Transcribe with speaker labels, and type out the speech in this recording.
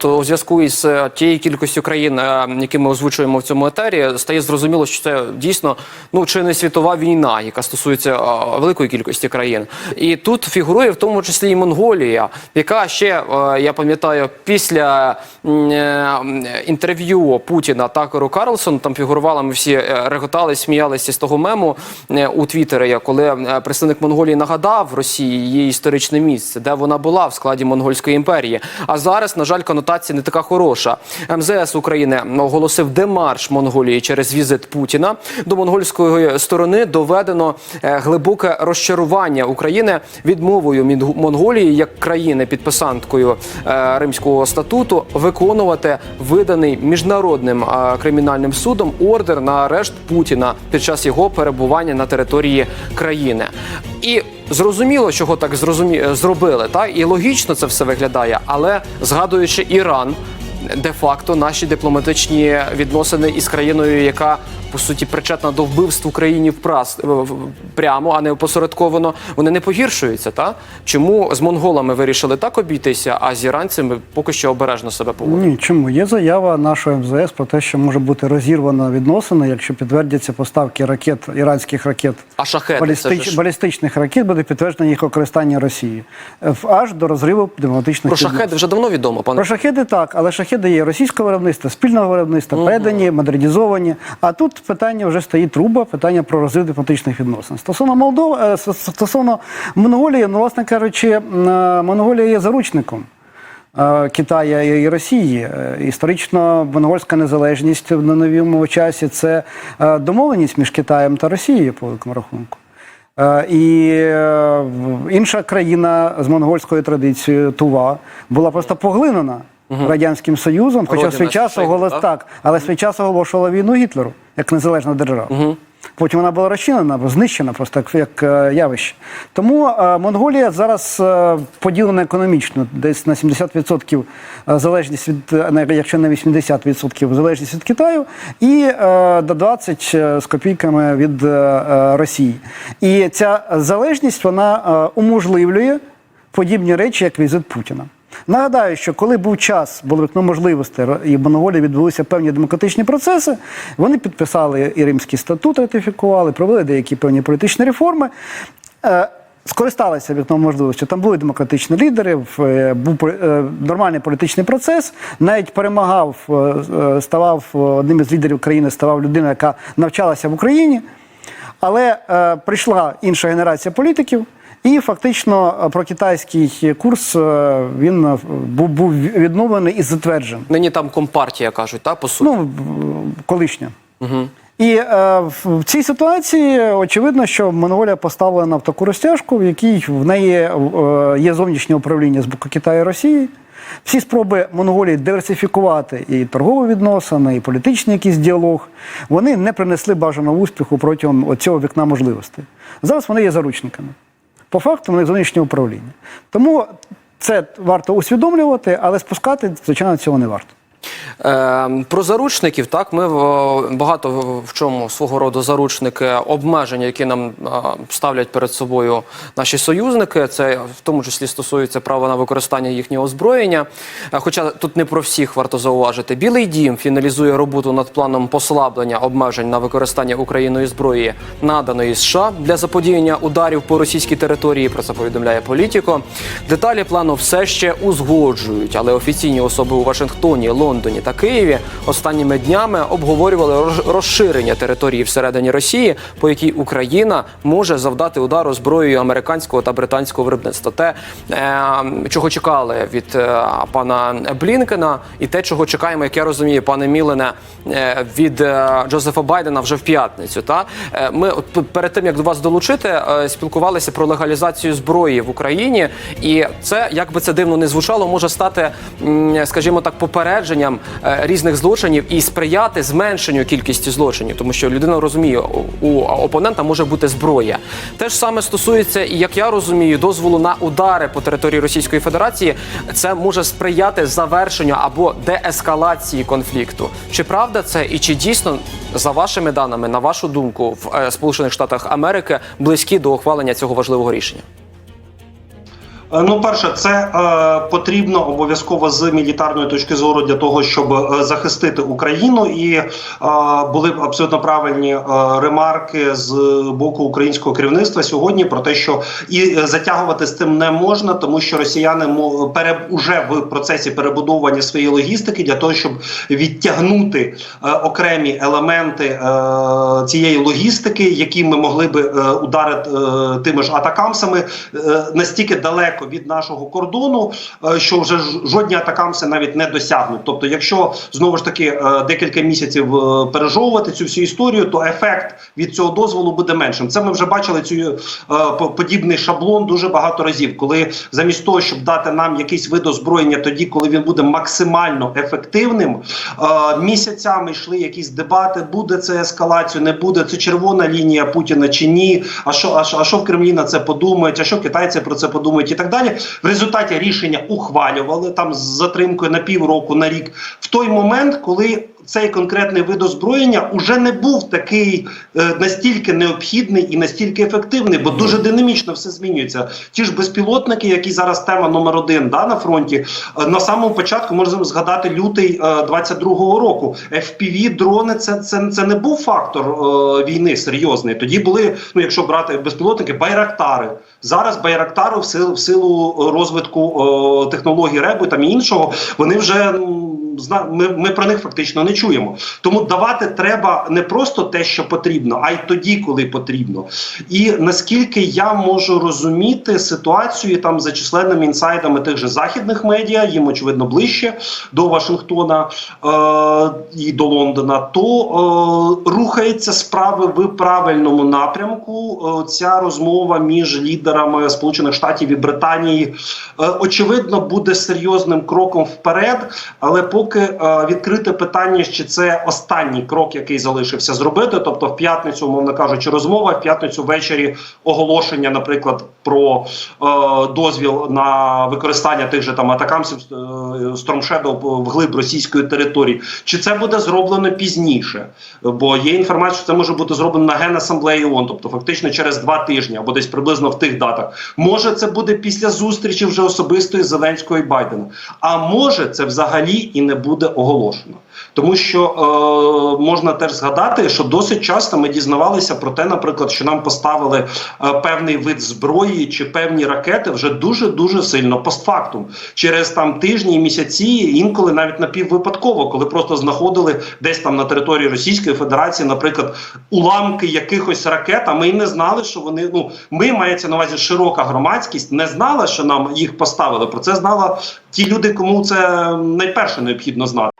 Speaker 1: То у зв'язку із е, тією кількістю країн, е, які ми озвучуємо в цьому етері, стає зрозуміло, що це дійсно ну чи не світова війна, яка стосується е, великої кількості країн. І тут фігурує в тому числі і Монголія, яка ще я пам'ятаю після інтерв'ю Путіна Такеру Карлсон там фігурувала. Ми всі реготали, сміялися з того мему у Твіттері, коли представник Монголії нагадав Росії її історичне місце, де вона була в складі Монгольської імперії. А зараз, на жаль, конотація не така хороша. МЗС України оголосив демарш Монголії через візит Путіна. До монгольської сторони доведено е, глибоке розчарування України відмовою Монголії як країни підписанткою е, Римського статуту виконувати виданий міжнародним е, кримінальним судом ордер на арешт Путіна під час його перебування на території країни. І зрозуміло, чого так зрозумі... зробили, так і логічно це все виглядає, але згадуючи Іран. Де-факто наші дипломатичні відносини із країною, яка по суті причетна до вбивств Україні впрас прямо, а не опосередковано, вони не погіршуються. Та чому з монголами вирішили так обійтися, а з іранцями поки що обережно себе поводять?
Speaker 2: Ні, чому є заява нашого МЗС про те, що може бути розірвано відносини, якщо підтвердяться поставки ракет іранських ракет.
Speaker 1: А шахеди
Speaker 2: Балістич,
Speaker 1: це ж
Speaker 2: балістичних ракет буде підтверджено їх використання Росії в- аж до розриву дипломатичних
Speaker 1: про шахеди вже давно відомо, пане
Speaker 2: Про шахеди так, але шахеди є російського виробництва, спільного виробництва, передані, модернізовані. А тут питання вже стоїть труба, питання про розрив дипломатичних відносин. Стосовно Молдови, е, стосовно Монголії, ну, власне кажучи, е, Монголія є заручником. е, Китая і Росії історично монгольська незалежність на новому часі це домовленість між Китаєм та Росією по великому рахунку. І інша країна з монгольською традицією Тува була просто поглинена радянським союзом, хоча
Speaker 1: Родина
Speaker 2: свій час оголос
Speaker 1: так?
Speaker 2: так, але свій час оголошувала війну Гітлеру як незалежна держава. Потім вона була розчинена, знищена просто як, як е, явище. Тому е, Монголія зараз е, поділена економічно, десь на 70% залежність від, якщо не 80% залежність від Китаю, і до 20 з копійками від Росії. І ця залежність вона уможливлює подібні речі, як візит Путіна. Нагадаю, що коли був час, було вікно можливостей, і в відбулися певні демократичні процеси, вони підписали і Римський статут, ратифікували, провели деякі певні політичні реформи. Е, Скористалися вікном можливості. Там були демократичні лідери, е, був е, нормальний політичний процес. Навіть перемагав, ставав одним із лідерів країни, ставав людина, яка навчалася в Україні. Але прийшла інша генерація політиків, і фактично е, прокитайський курс е, він е, був, відновлений і затверджений.
Speaker 1: нині там компартія кажуть, та по суті.
Speaker 2: Ну, колишня. І е, в, в цій ситуації очевидно, що Монголія поставлена в таку розтяжку, в якій в неї е, є зовнішнє управління з боку Китаю і Росії. Всі спроби Монголії диверсифікувати і торгові відносини, і політичний якийсь діалог, вони не принесли бажаного успіху протягом цього вікна можливостей. Зараз вони є заручниками. По факту вони зовнішнє управління. Тому це варто усвідомлювати, але спускати, звичайно, цього не варто.
Speaker 1: Е, про заручників, так ми багато в чому свого роду заручники обмеження, які нам е, ставлять перед собою наші союзники. Це в тому числі стосується права на використання їхнього озброєння. Е, Хоча тут не про всіх варто зауважити. Білий дім фіналізує роботу над планом послаблення обмежень на використання Україною зброї, наданої США для заподіяння ударів по російській території. Про це повідомляє політико. Деталі плану все ще узгоджують, але офіційні особи у Вашингтоні, Лондоні та Києві останніми днями обговорювали розширення території всередині Росії, по якій Україна може завдати удару зброєю американського та британського виробництва. Те, е, чого чекали від е, пана Блінкена, і те, чого чекаємо, як я розумію, пане Мілене, е, від Джозефа Байдена вже в п'ятницю. Та ми от перед тим як до вас долучити, спілкувалися про легалізацію зброї в Україні, і це як би це дивно не звучало, може стати, скажімо так, попередженням різних злочинів і сприяти зменшенню кількості злочинів, тому що людина розуміє, у опонента може бути зброя. Те ж саме стосується, і як я розумію, дозволу на удари по території Російської Федерації. Це може сприяти завершенню або деескалації конфлікту. Чи правда це і чи дійсно за вашими даними, на вашу думку, в е, Сполучених Штатах Америки близькі до ухвалення цього важливого рішення?
Speaker 3: Е, Ну, перше, це е, потрібно обов'язково з мілітарної точки зору для того, щоб е, захистити Україну, і е, були абсолютно правильні е, ремарки з боку українського керівництва сьогодні про те, що і е, затягувати з цим не можна, тому що росіяни пере уже в процесі перебудовування своєї логістики для того, щоб відтягнути е, окремі елементи е, цієї логістики, які ми могли би е, ударити е, тими ж атакамсами е, настільки далеко від нашого кордону, е, що вже жодні атакамси навіть не досягнуть. Тобто, якщо знову ж таки е, декілька місяців е, пережовувати цю всю історію, то ефект від цього дозволу буде меншим. Це ми вже бачили цю подібний шаблон дуже багато разів, коли замість того, щоб дати нам якийсь вид озброєння, тоді коли він буде максимально ефективним, місяцями йшли якісь дебати, буде це ескалацію, не буде це червона лінія Путіна чи ні. А що, а, що- а що в Кремлі на це подумають? А що китайці про це подумають і так далі. В результаті рішення ухвалювали там з затримкою на півроку, на рік, в той момент, коли. Цей конкретний вид озброєння уже не був такий е, настільки необхідний і настільки ефективний, бо дуже динамічно все змінюється. Ті ж безпілотники, які зараз тема номер один да, на фронті, е, на самому початку можемо згадати лютий е, 22-го року. FPV дрони це, це, це не був фактор е, війни серйозний. Тоді були, ну якщо брати безпілотники, байрактари. Зараз байрактари в силу, в силу розвитку е, технологій ребу там і іншого, вони вже ми, ми про них фактично не чуємо. Тому давати треба не просто те, що потрібно, а й тоді, коли потрібно. І наскільки я можу розуміти ситуацію там за численними інсайдами тих же західних медіа, їм очевидно ближче до Вашингтона е- і до Лондона, то е- рухаються справи в правильному напрямку. Е, ця розмова між лідерами Сполучених Штатів і Британії е, очевидно буде серйозним кроком вперед, але поки е, відкрите питання, чи це останній крок, який залишився зробити. Тобто, в п'ятницю, умовно кажучи, розмова, в п'ятницю ввечері оголошення, наприклад, про е, дозвіл на використання тих же там атакамсів е, Shadow вглиб російської території. Чи це буде зроблено пізніше? Бо є інформація, що це може бути зроблено на генасамблеї ООН, тобто фактично через два тижні або десь приблизно в тих датах. Може, це буде після зустрічі вже особистої Зеленського і Байдена. А може, це взагалі і не буде оголошено. Тому що е, можна теж згадати, що досить часто ми дізнавалися про те, наприклад, що нам поставили е, певний вид зброї чи певні ракети вже дуже дуже сильно постфактум через там тижні, місяці, інколи навіть напіввипадково, коли просто знаходили десь там на території Російської Федерації, наприклад, уламки якихось ракет. А ми і не знали, що вони ну ми мається на увазі широка громадськість, не знала, що нам їх поставили. Про це знала ті люди, кому це найперше необхідно знати.